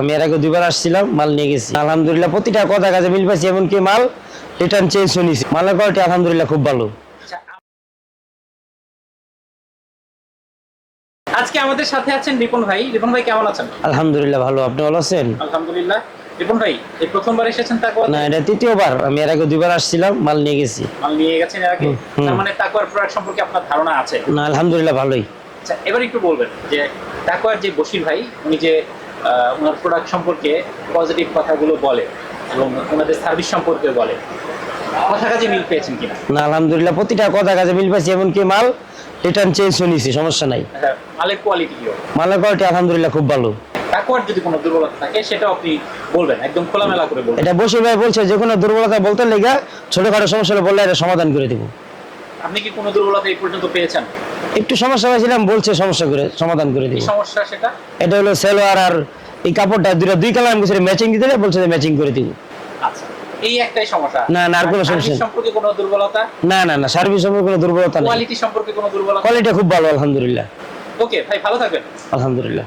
আমি এর আগে দুবার আসছিলাম মাল নিয়ে গেছি। আলহামদুলিল্লাহ প্রতিটা কথা কাজে মিল পাইছি এমনকি মাল রিটার্ন চেঞ্জ শুনিছি মালের কোয়ালিটি আলহামদুলিল্লাহ খুব ভালো। আজকে আমাদের সাথে আছেন রিপন ভাই। রিপন ভাই কেমন আছেন? আলহামদুলিল্লাহ ভালো। আপনি ভালো আছেন? আলহামদুলিল্লাহ। রিপন ভাই এই প্রথমবার এসেছেন তাকওয়া না এটা তৃতীয়বার। আমি এর আগে দুবার আসছিলাম মাল নিয়ে গেছি। মাল নিয়ে গেছেন এর আগে? তার মানে তাকওয়ার প্রোডাক্ট সম্পর্কে আপনার ধারণা আছে? না আলহামদুলিল্লাহ ভালোই। আচ্ছা এবার একটু বলবেন যে তাকওয়ার যে বশির ভাই উনি যে ওনার প্রোডাক্ট সম্পর্কে পজিটিভ কথাগুলো বলে এবং ওনাদের সার্ভিস সম্পর্কে বলে। কথা কাজে মিল পেয়েছেন কিনা? না আলহামদুলিল্লাহ প্রতিটা কথা কাজে মিল পাইছি এমনকি মাল রিটার্ন চেঞ্জ শুনিছি সমস্যা নাই। আচ্ছা, মালের কোয়ালিটি কি? মালের কোয়ালিটি আলহামদুলিল্লাহ খুব ভালো। তাকওয়ার যদি কোনো দুর্বলতা থাকে সেটাও আপনি বলবেন একদম খোলামেলা করে বলবেন। এটা বসে ভাই বলছে যে কোনো দুর্বলতা বলতে লেগে ছোটখাটো সমস্যা বললে এটা সমাধান করে দিব। আপনি কি কোনো দুর্বলতা এই পর্যন্ত পেয়েছেন? একটু সমস্যা হয়েছিলাম বলছে সমস্যা করে সমাধান করে কি সমস্যা সেটা? এটা হলো সেলোয়ার আর এই কাপড়টা দুটো দুই কালার আমি ম্যাচিং দিতে বলছে যে ম্যাচিং করে দিব। আচ্ছা এই একটাই সমস্যা। না, না, আর কোনো সমস্যা সম্পর্কে কোনো দুর্বলতা? না না না সার্ভিস সম্পর্কে কোনো দুর্বলতা নেই। কোয়ালিটি সম্পর্কে কোনো দুর্বলতা? কোয়ালিটি খুব ভালো আলহামদুলিল্লাহ। ওকে ভাই ভালো থাকবেন। আলহামদুলিল্লাহ।